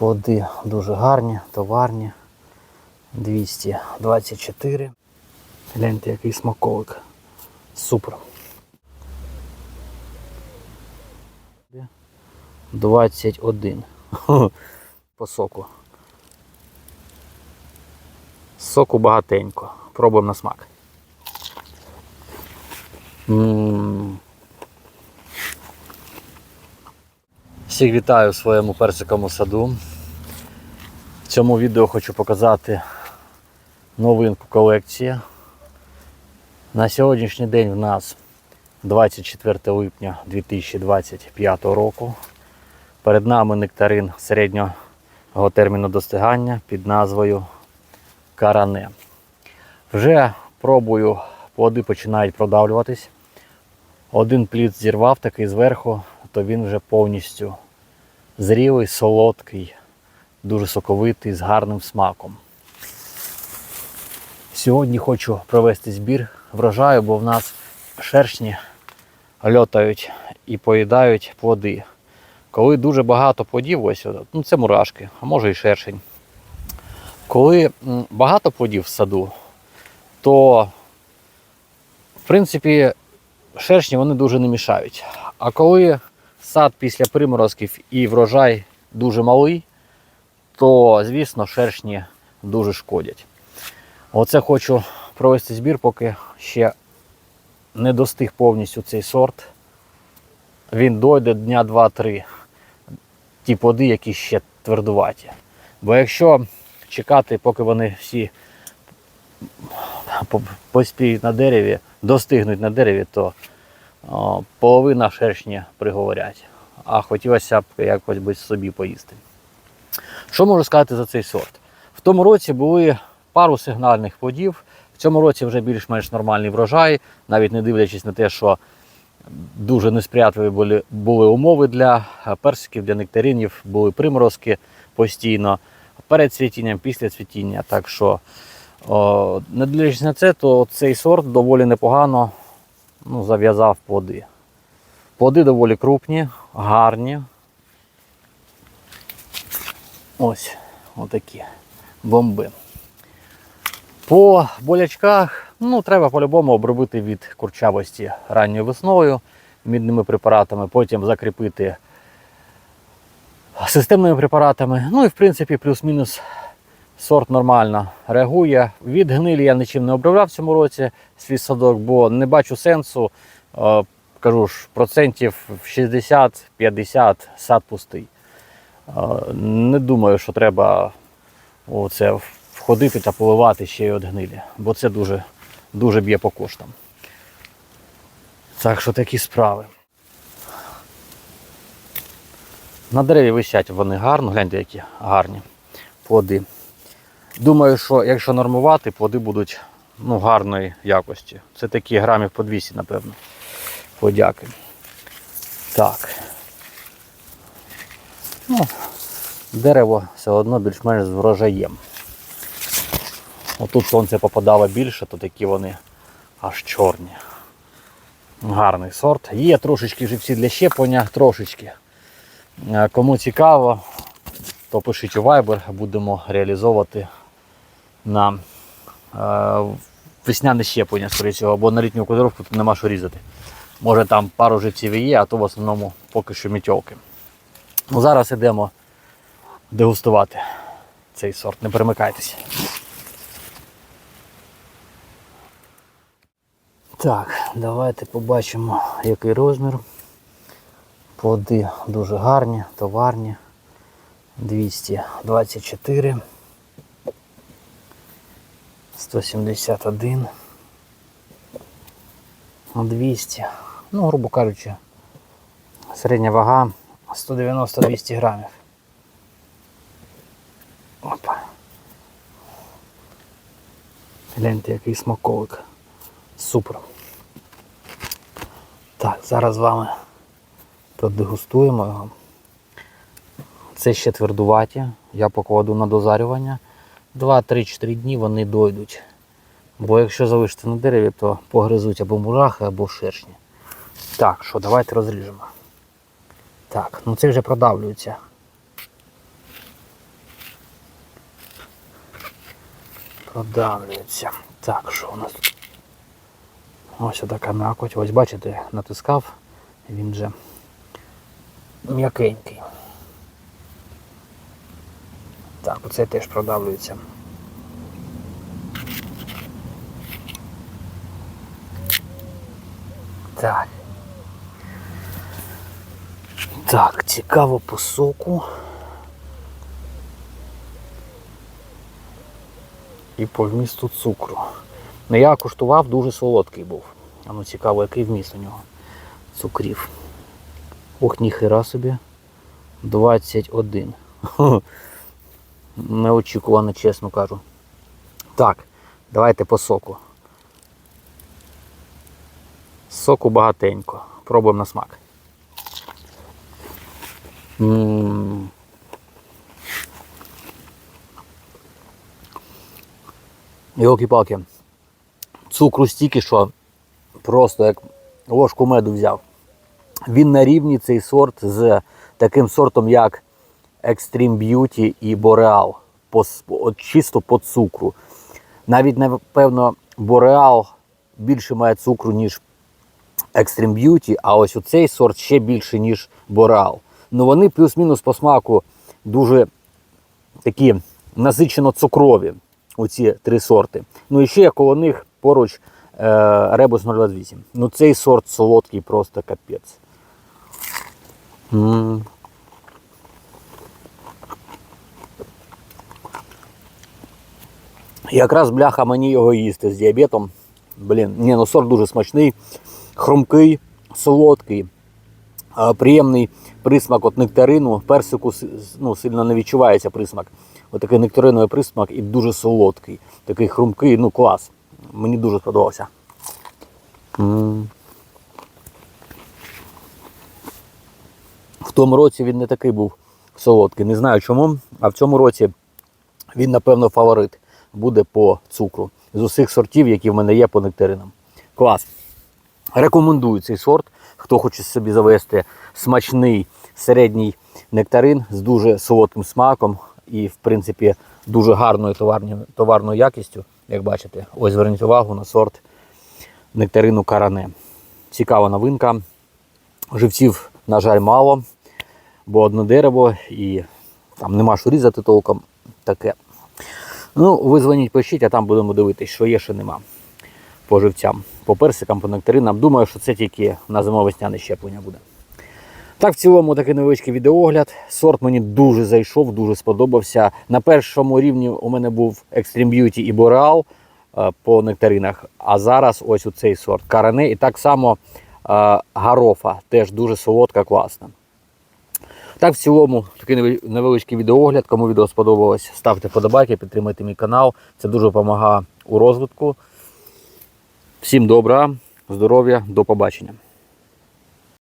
Плоди дуже гарні, товарні. 224. Гляньте, який смаковик. Супер. 21. По соку. Соку багатенько. Пробуємо на смак. Всіх вітаю в своєму персиковому саду. В цьому відео хочу показати новинку колекції. На сьогоднішній день в нас 24 липня 2025 року. Перед нами нектарин середнього терміну достигання під назвою Каране. Вже пробую, плоди починають продавлюватись. Один плід зірвав такий зверху, то він вже повністю зрілий, солодкий, дуже соковитий, з гарним смаком. Сьогодні хочу провести збір врожаю, бо в нас шершні льотають і поїдають плоди. Коли дуже багато плодів, ось ну це мурашки, а може і шершень. Коли багато плодів в саду, то в принципі шершні вони дуже не мішають. А коли сад після приморозків і врожай дуже малий, то звісно шершні дуже шкодять. Оце хочу провести збір, поки ще не достиг повністю цей сорт. Він дойде дня 2-3. Ті плоди, які ще твердуваті. Бо якщо чекати, поки вони всі поспіють на дереві, достигнуть на дереві, то о, половина шершні приговорять. А хотілося б якось би собі поїсти. Що можу сказати за цей сорт? В тому році були пару сигнальних плодів. В цьому році вже більш-менш нормальний врожай, навіть не дивлячись на те, що дуже несприятливі були, були умови для е, персиків, для нектаринів, були приморозки постійно перед цвітінням, після цвітіння. Так що, о, не дивлячись на це, то цей сорт доволі непогано ну, зав'язав плоди. Плоди доволі крупні, гарні. Ось, отакі бомби. По болячках, ну, треба по-любому обробити від курчавості ранньою весною мідними препаратами, потім закріпити системними препаратами. Ну і в принципі плюс-мінус сорт нормально реагує. Від гнилі я нічим не обробляв в цьому році свій садок, бо не бачу сенсу. Е, Кажу ж, процентів 60-50 сад пустий. Не думаю, що треба оце входити та поливати ще й від гнилі, бо це дуже, дуже б'є по коштам. Так що такі справи. На дереві висять вони гарно, гляньте, які гарні плоди. Думаю, що якщо нормувати, плоди будуть ну, гарної якості. Це такі грамів по 200, напевно. Подяки. Так. Ну, дерево все одно більш-менш з врожаєм. Отут сонце попадало більше, то такі вони аж чорні. Гарний сорт. Є трошечки живці для щеплення, трошечки. Е, Кому цікаво, то пишіть у Viber, будемо реалізовувати на е, весняне щеплення, скоріше всього, або на літню кодировку тут нема що різати. Може там пару живців є, а то в основному поки що мітьолки. Ну, зараз йдемо дегустувати цей сорт. Не перемикайтеся. Так, давайте побачимо, який розмір. Плоди дуже гарні, товарні. 224. 171. 200. Ну, грубо кажучи, середня вага 190-200 грамів. Опа. Гляньте, який смаковик. Супер. Так, зараз з вами продегустуємо його. Це ще твердуваті. Я покладу на дозарювання. 2-3-4 дні вони дойдуть. Бо якщо залишити на дереві, то погризуть або мурахи, або шершні. Так, що, давайте розріжемо. Так, ну це вже продавлюється. Продавлюється. Так, що у нас? Ось така м'якоть. Ось бачите, натискав, він же м'якенький. Так, оце теж продавлюється. Так. Так, цікаво по соку. І по вмісту цукру. Ну я куштував, дуже солодкий був. А ну цікаво, який вміст у нього цукрів. Ох, ніхера собі. 21. Неочікувано, чесно кажу. Так, давайте по соку. Соку багатенько. Пробуємо на смак. М. Йолки-палки. Цукру стільки, що просто як ложку меду взяв. Він на рівні цей сорт з таким сортом, як Extreme Beauty і Boreal. По, от чисто по цукру. Навіть, напевно, Boreal більше має цукру, ніж Extreme Beauty, а ось оцей сорт ще більше, ніж Boreal. Ну вони плюс-мінус по смаку дуже такі насичено цукрові, оці три сорти. Ну і ще коло них поруч е, Rebus 028. Ну цей сорт солодкий просто капець. М. Якраз бляха мені його їсти з діабетом. Блін, ні, ну сорт дуже смачний, хрумкий, солодкий, а, приємний присмак от нектарину. Персику ну, сильно не відчувається присмак. Отакий нектариновий присмак і дуже солодкий. Такий хрумкий, ну клас. Мені дуже сподобався. В тому році він не такий був солодкий. Не знаю чому, а в цьому році він, напевно, фаворит буде по цукру з усіх сортів, які в мене є по нектаринам. Клас. Рекомендую цей сорт. Хто хоче собі завести смачний середній нектарин з дуже солодким смаком і, в принципі, дуже гарною товарною, товарною якістю. Як бачите, ось зверніть увагу на сорт нектарину каране. Цікава новинка. Живців, на жаль, мало, бо одне дерево і там нема що різати толком. Таке. Ну, ви дзвоніть, пишіть, а там будемо дивитися, що є, що нема. По живцям, по персикам, по нектаринам. Думаю, що це тільки на зимовесняне щеплення буде. Так, в цілому такий невеличкий відеогляд. Сорт мені дуже зайшов, дуже сподобався. На першому рівні у мене був Extreme Beauty і Boreal е, по нектаринах. А зараз ось у цей сорт Каране. І так само е, Гарофа, теж дуже солодка, класна. Так, в цілому, такий невеличкий відеогляд. Кому відео сподобалось, ставте подобайки, підтримайте мій канал. Це дуже допомагає у розвитку. Всім добра, здоров'я, до побачення.